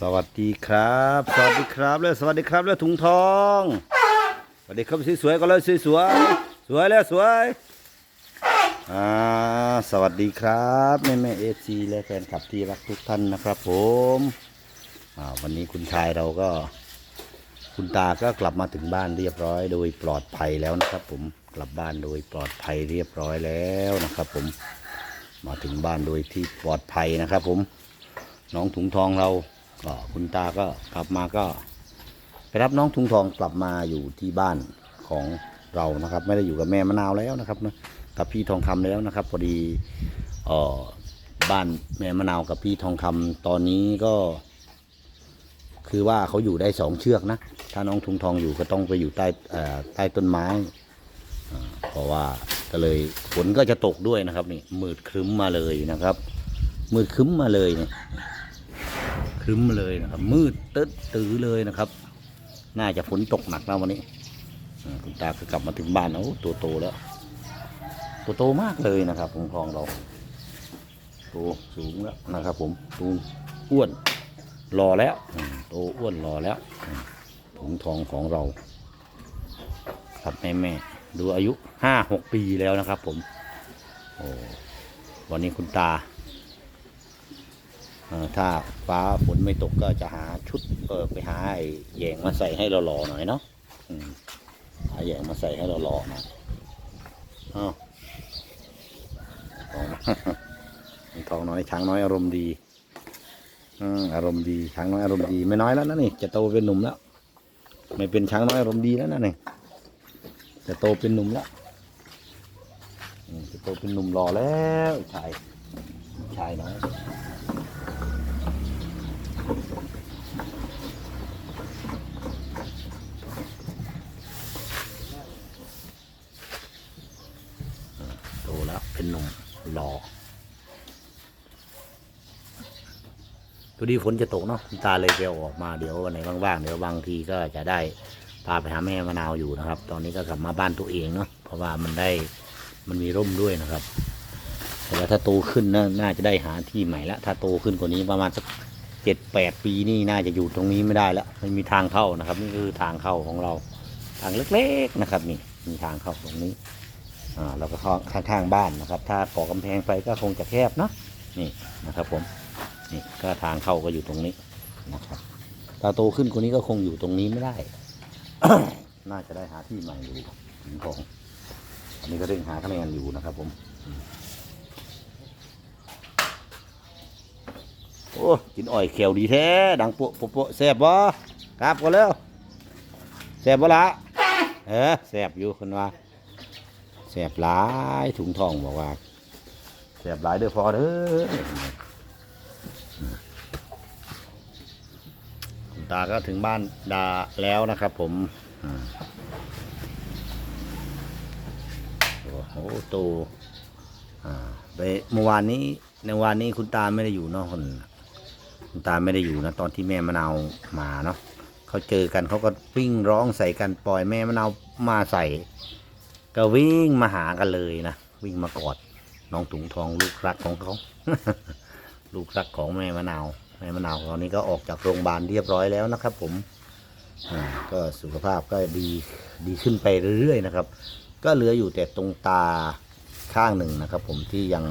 สวัสดีครับ สวัสดีครับเลยสวัสดีครับเลยถุงทอง สวัสดีครับสวยๆก็เลยสวยๆสวยแล้วสวยอ่าสวัสดีครับแม่แม่เอซีและแฟนคลับที่รักทุกท่านนะครับผมอ่าวันนี้คุณชายเราก็ คุณตาก็กลับมาถึงบ้านเรียบร้อย โดยปลอดภัยแล้วนะครับ ผมกลับบ้านโดยปลอดภัยเรียบร้อยแล้วนะครับ ผมมาถึงบ้านโดยที่ปลอดภัยนะครับ ผมน้องถุงทองเรา ก็คุณตาก็กลับมาก็ไปรับน้องถุงทองกลับมาอยู่ที่บ้านของเรานะครับ ไม่ได้อยู่กับแม่มะนาวแล้วนะครับนะกับพี่ทองคำแล้วนะครับพอดีออบ้านแม่มะนาวกับพี่ทองคำตอนนี้ก็ คือว่าเขาอยู่ได้สองเชือกนะถ้าน้องถุงทองอยู่ก็ต้องไปอยู่ใต้ใต้ต้นไม้เพราะว่าก็เลยฝนก็จะตกด้วยนะครับนี่มืดครึ้มมาเลยนะครับมืดครึ้มมาเลยเนี่ย รึ้มเลยนะครับ มืดตึ๊ดตื้อเลยนะครับ น่าจะฝนตกหนักแล้ววันนี้คุณตาก็กลับมาถึงบ้านโอ้วตัวโตแล้ว ตัวโตมากเลยนะครับถุงทองเราโตสูงแล้วนะครับ ผมตูอ้วนรอแล้วโตอ้วนรอแล้วอืมถุงทองของเรา ครับแม่แม่ดูอายุห้าหกปีแล้วนะครับ ผมโอ้วันนี้คุณตา ถ้าฟ้าฝนไม่ตกก็จะหาชุดเออไปหาไอ้แยงมาใส่ให้เราหล่อหน่อยเนาะหาแยงมาใส่ให้เราหล่อหน่อยอ้าวทองทองน้อยช้างน้อยอารมณ์ดีอารมณ์ดีช้างน้อยอารมณ์ดีไม่น้อยแล้วนะนี่จะโตเป็นหนุ่มแล้ว ไม่เป็นช้างน้อยอารมณ์ดีแล้วนะนี่จะโตเป็นหนุ่มแล้วจะโตเป็นหนุ่มหล่อแล้วชายชายน้อย เป็นหนุ่มหล่อพอดีฝนจะตกเนาะตาเลยไปเอาออกมาเดี๋ยววันไหนว่างๆเดี๋ยวบางทีก็จะได้พาไปหาแม่มะนาวอยู่นะครับ ตอนนี้ก็กลับมาบ้านตัวเองเนาะเพราะว่ามันได้มันมีร่มด้วยนะครับ แต่ว่าถ้าโตขึ้นน่าน่าจะได้หาที่ใหม่ละถ้าโตขึ้นกว่านี้ประมาณสักเจ็ดแปดปีนี่น่าจะอยู่ตรงนี้ไม่ได้แล้วไม่มีทางเข้านะครับ นี่คือทางเข้าของเรา ทางเล็กๆนะครับ นี่มีทางเข้าตรงนี้ อ่าแล้วก็ข้างข้างๆบ้านนะครับ ถ้าก่อกำแพงไปก็คงจะแคบเนาะนี่นะครับผมนี่ก็ทางเข้าก็อยู่ตรงนี้นะครับถ้าโตขึ้นกว่านี้ก็คงอยู่ตรงนี้ไม่ได้ น่าจะได้หาที่ใหม่อยู่ถึงของอันนี้ก็เร่งหาคะแนนอยู่นะครับผมโอ้กินอ้อยเขียวดีแท้ ดังโปะโปะโปะแซ่บบ่ครับก็แล้วแซ่บบ่ละเออแซ่บอยู่คนว่า สบหลายถุงทองบอกว่าแสบหลายเด้อพอเด้อคุณตาก็ถึงบ้านดาแล้วนะครับ ผมโอ้โหตอ่าไปเมื่อวานนี้ในวันนี้คุณตาไม่ได้อยู่เนาะคนคุณตาไม่ได้อยู่นะตอนที่แม่มะนาวมาเนาะเขาเจอกันเขาก็วิ่งร้องใส่กันปล่อยแม่มะนาวมาใส่ ก็วิ่งมาหากันเลยนะ วิ่งมากอดน้องถุงทองลูกรักของเขา ลูกรักของแม่มะนาวแม่มะนาวตอนนี้ก็ออกจากโรงพยาบาลเรียบร้อยแล้วนะครับ ผมก็สุขภาพก็ดีดีขึ้นไปเรื่อยๆนะครับ ก็เหลืออยู่แต่ตรงตาข้างหนึ่งนะครับ ผมที่ยัง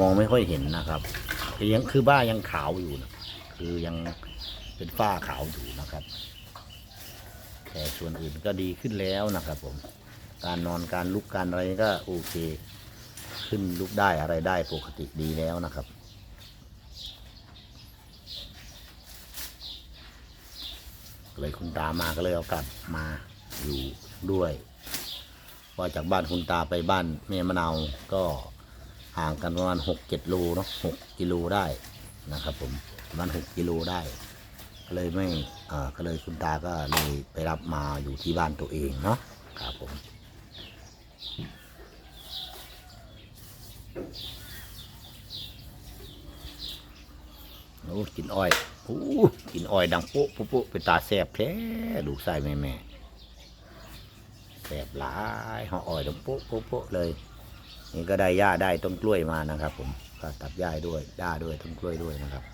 มองไม่ค่อยเห็นนะครับยังคือบ้ายังขาวอยู่นะคือยังเป็นฝ้าขาวอยู่นะครับ แต่ส่วนอื่นก็ดีขึ้นแล้วนะครับผม การนอนการลุกการอะไรก็โอเค ขึ้นลุกได้อะไรได้ปกติดีแล้วนะครับ เลยคุณตามาก็เลยเอากลับมาอยู่ด้วยเพราจากบ้านคุณตาไปบ้านแม่มะนาวก็ห่างกันประมาณหกเจ็ดโลเนาะหกกิโลได้นะครับ ผมประมาณหกกิโลได้ก็เลยไม่อ่าก็เลยคุณตาก็เลยไปรับมาอยู่ที่บ้านตัวเองเนาะครับผม โอ้กินอ้อยโอ้กินอ้อยดังโป๊ะโป๊ะเป็นตาแสบแท้ดูใส้แม่แม่แสบหลายห่ออ้อยดังโป๊ะโป๊ะเลย นี่ก็ได้หญ้าได้ต้นกล้วยมานะครับ ผมก็ตัดหญ้าด้วยหญ้าด้วยต้นกล้วยด้วยนะครับ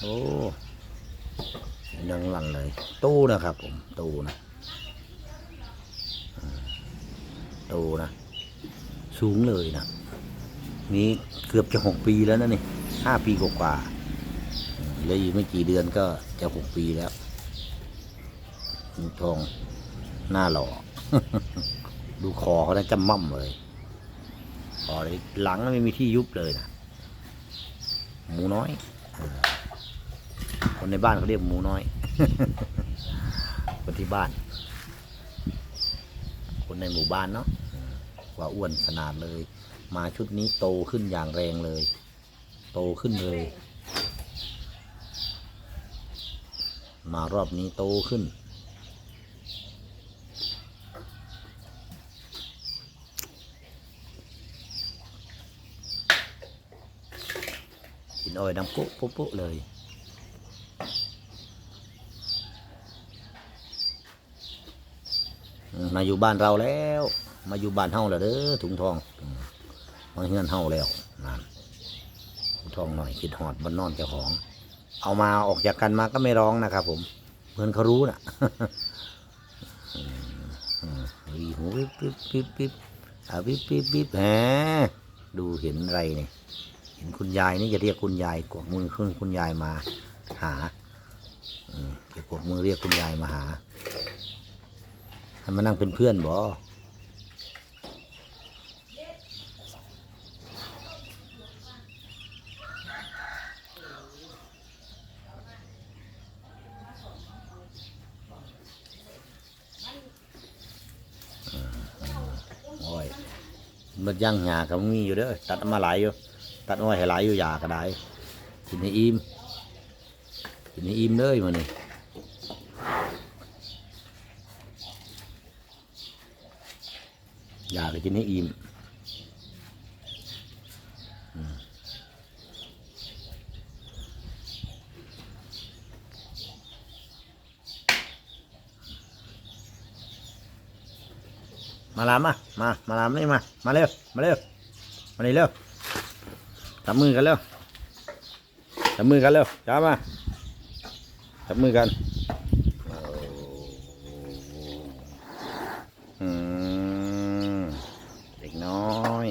โอ้ยังหลังเลย ตู้นะครับผม ตู้นะ ตู้นะ สูงเลยนะ นี่เกือบจะหกปีแล้วนะนี่ห้าปีกว่าๆอืมเหลืออีกไม่กี่เดือนก็จะหกปีแล้วทองหน้าหล่อ ดูคอเขาได้จำม่ำเลยคอเลยหลังไม่มีที่ยุบเลยนะหมูน้อย คนในบ้านเขาเรียกหมูน้อย คนที่บ้าน คนในหมู่บ้านเนาะว่าอ้วนขนาดเลย มาชุดนี้โตขึ้นอย่างแรงเลย โตขึ้นเลย มารอบนี้โตขึ้น กินอ้อยดังปุ๊ปุ๊ปุ๊เลย มาอยู่บ้านเราแล้ว มาอยู่บ้านเฮาแล้วเด้อถุงทองมาเฮือนเฮาแล้วนั่นถุงทองหน่อยคิดหอดบนนอนเจ้าของ เอามาออกจากกันมาก็ไม่ร้องนะครับผมเหมือนเขารู้น่ะอืมอืมวีหูปิ๊บปิ๊บปิ๊บปิ๊บอ่าปิ๊บปิ๊บปิ๊บแหมดูเห็นอะไรเนี่ยเห็นคุณยายนี่จะเรียกคุณยายกวักมือขึ้นคุณยายมาหาจะกวักมือเรียกคุณยายมาหา ให้มานั่งเป็นเพื่อนบ่โอ้ยมันย่างหยากับมีอยู่เด้อตัดมาหลายอยู่ตัดอ้อยให้หลายอยู่ยาก็ได้กินให้อิ่มกินให้อิ่มเลยมันนี่ อยากกินให้อิ่มมมาลามมามา มาลามนี่มา มาเร็ว มาเร็ว มานี่เร็วจับมือกันเร็วจับมือกันเร็วจ้ามาจับมือกันอืมเด็กน้อย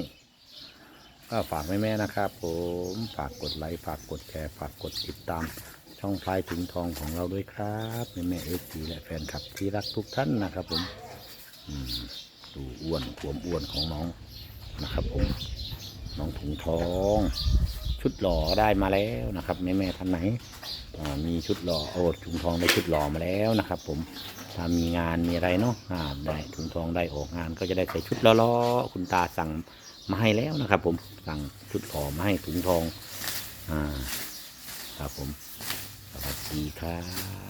ก็ฝากแม่ๆนะครับ ผมฝากกดไลค์ฝากกดแชร์ฝากกดติดตามช่องพลายถึงทองของเราด้วยครับแม่แม่เอฟซีและแฟนคลับที่รักทุกท่านนะครับ ผมอืมดูอ้วนขวมอ้วนของน้องนะครับ ผมน้องถุงทอง ชุดหล่อได้มาแล้วนะครับแม่แม่ๆท่านไหนมีชุดหล่อโอ้ถุงทองได้ชุดหล่อมาแล้วนะครับ ผมถ้ามีงานมีอะไรเนาะได้ถุงทองได้ออกงานก็จะได้ใส่ชุดล้อๆคุณตาสั่ง มาให้แล้วนะครับ ผมสั่งชุดห่อมาให้ถุงทอง อ่า ครับผมสวัสดีครับ